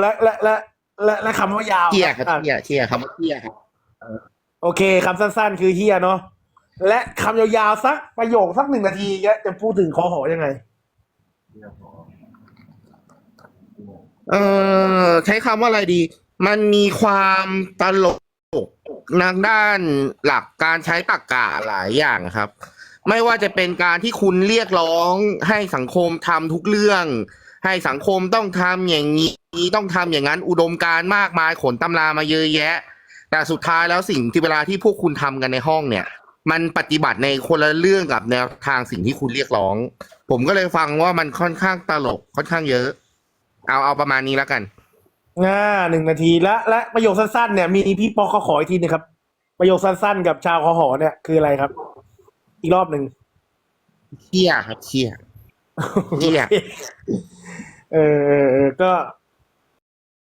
และและและและและคำว่ายาวเที่ยครับอะเที่ยเที่ยคำว่าเที่ยครับโอเคคำสั้นๆ คือเฮียเนาะและคำยาวๆสักประโยคสักหนึ่งนาทีเงี้ยจะพูดถึงคอหอยังไง เออใช้คำว่าอะไรดี มันมีความตลกทางด้านหลักการใช้ตรรกะหลายอย่างครับ ไม่ว่าจะเป็นการที่คุณเรียกร้องให้สังคมทำทุกเรื่อง ให้สังคมต้องทำอย่างนี้ต้องทำอย่างนั้นอุดมการณ์มากมายขนตำรามาเยอะแยะ แต่สุดท้ายแล้วสิ่งที่เวลาที่พวกคุณทำกันในห้องเนี่ย มันปฏิบัติในคนละเรื่องกับแนวทางสิ่งที่คุณเรียกร้อง ผมก็เลยฟังว่ามันค่อนข้างตลกค่อนข้างเยอะ เอาเอาประมาณนี้แล้วกันอ่าหนึ่งนาทีและและประโยคสั้นๆเนี่ยมีพี่ปอเขาขออีกทีนึงครับ ประโยคสั้นๆ กับชาวคอหอเนี่ยคืออะไรครับ อีกรอบหนึ่งเที่ยครับเที่ยเหี้ย ก็